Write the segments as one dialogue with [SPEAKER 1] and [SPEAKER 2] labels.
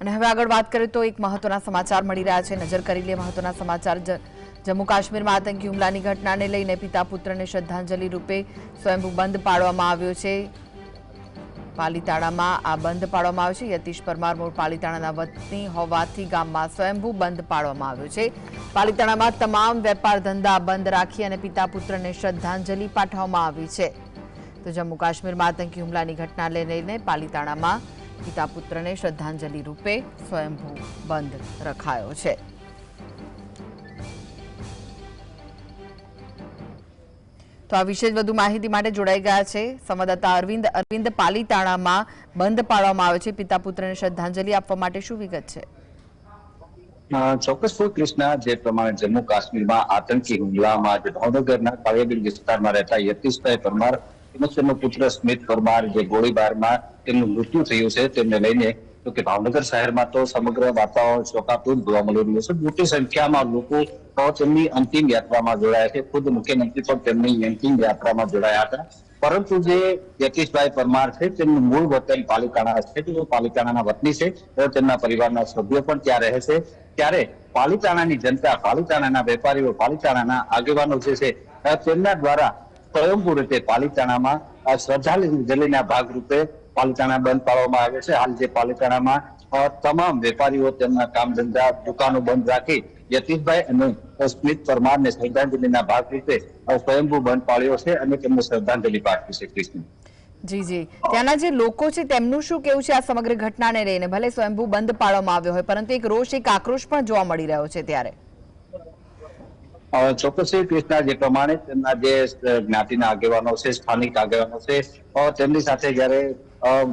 [SPEAKER 1] અને હવે આગળ વાત કરીએ તો એક મહત્વના સમાચાર મળી રહ્યા છે. નજર કરી લે મહત્વના સમાચાર. જમ્મુ કાશ્મીરમાં આતંકી હુમલાની ઘટનાને લઈને પિતા પુત્રને શ્રદ્ધાંજલિ રૂપે સ્વયંભૂ બંધ પાડવામાં આવ્યો છે. પાલીતાણામાં આ બંધ પાડવામાં આવ્યો છે. યતીશ પરમાર મૂળ પાલીતાણાના વતની હોવાથી ગામમાં સ્વયંભૂ બંધ પાડવામાં આવ્યો છે. પાલીતાણામાં તમામ વેપાર ધંધા બંધ રાખી અને પિતા પુત્રને શ્રદ્ધાંજલિ પાઠવવામાં આવી છે. તો જમ્મુ કાશ્મીરમાં આતંકી હુમલાની ઘટનાને લઈને પાલીતાણામાં પિતા પુત્રને શ્રદ્ધાંજલિ રૂપે સ્વયંભૂ બંધ રખાયો છે. તો આ વિશે વધુ માહિતી માટે જોડાઈ ગયા છે. સંવાદદાતા અરવિંદ અરવિંદ પાલીતાણામાં બંધ પાડવામાં આવે છે. પિતા પુત્રને શ્રદ્ધાંજલિ આપવા માટે શું વિગત છે?
[SPEAKER 2] ચોક્કસ ચોક્કસપણે કૃષ્ણા જે પ્રમાણે જમ્મુ કાશ્મીરમાં આતંકી હુમલામાં ભાવનગરના કાળિયાબીડ વિસ્તારમાં રહેતા યતીશભાઈ પરમાર તેમજ પુત્ર સ્મિત પરમાર જે ગોળીબારમાં તેમનું મૃત્યુ થયું છે, તેમને લઈને તો કે ભાવનગર શહેરમાં તો સમગ્ર વાતાવરણ શોકાતુર જોવા મળી રહ્યું છે. મોટી સંખ્યામાં લોકો તેમની અંતિમ યાત્રામાં જોડાયા છે. ખુદ મુખ્યમંત્રી પણ તેમની અંતિમ યાત્રામાં જોડાયા હતા. પરંતુ જે યતીશભાઈ પરમાર છે, તેમનું મૂળ વતન પાલિકાણા છે તેઓ પાલિતાણાના વતની છે તેઓ તેમના પરિવારના સભ્યો પણ ત્યાં રહે છે. ત્યારે પાલિતાણાની જનતા, પાલિતાણાના વેપારીઓ, પાલિતાણાના આગેવાનો જે છે તેમના દ્વારા સ્વયંભૂ રીતે પાલિતાણામાં શ્રદ્ધાંજલિના ભાગરૂપે પાલિતાણા બંધ પાડવામાં આવે છે. હાલ જે પાલિતાણામાં તમામ વેપારીઓ તેમના કામ ધંધા, દુકાનો બંધ રાખી યતીશભાઈ અને સ્મિત પરમારને શ્રદ્ધાંજલિના ભાગરૂપે સ્વયંભૂ બંધ પાડ્યો છે અને તેમને શ્રદ્ધાંજલિ પાઠવી છે કૃષ્ણ.
[SPEAKER 1] જી જી. ત્યાંના જે લોકો છે તેમનું શું કેવું છે આ સમગ્ર ઘટનાને લઈને? ભલે સ્વયંભૂ બંધ પાડવામાં આવ્યો હોય, પરંતુ એક રોષ, એક આક્રોશ પણ જોવા મળી રહ્યો છે ત્યારે.
[SPEAKER 2] ચોક્કસ કૃષ્ણા જે પ્રમાણે તેમના જે જ્ઞાતિના આગેવાનો છે, સ્થાનિક આગેવાનો છે તેમની સાથે જયારે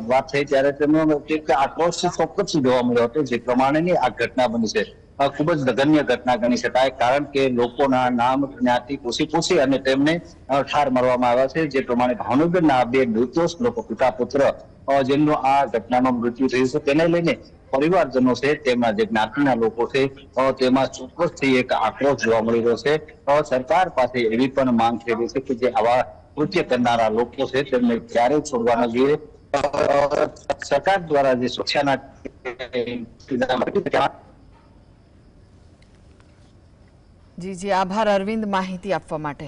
[SPEAKER 2] વાત થઈ ત્યારે તેમનો એક આક્રોશ ચોક્કસ જોવા મળ્યો હતો, જે પ્રમાણેની આ ઘટના બની છે. ખૂબ જ નગન્ય ઘટના ગણી શકાય, કારણ કે લોકોના નામ, જ્ઞાતિ પૂછી પૂછી અને તેમને ઠાર મારવામાં આવ્યા છે, જે પ્રમાણે ભાવનગરના બે નિર્દોષ લોકો પિતા પુત્ર જેમનું આ ઘટનામાં મૃત્યુ થયું છે, તેને લઈને પરિવારજનો છે, તેમના જે જ્ઞાતિના લોકો છે તેમાં ચોક્કસથી એક આક્રોશ જોવા મળી રહ્યો છે. સરકાર પાસે એવી પણ માંગ થઈ રહી છે કે જે આવા કૃત્ય કરનારા લોકો છે, તેમને ક્યારેય છોડવા ન જોઈએ. સરકાર દ્વારા જે સુરક્ષાના
[SPEAKER 1] જી જી, આભાર, અરવિંદ માહિતી આપવા માટે.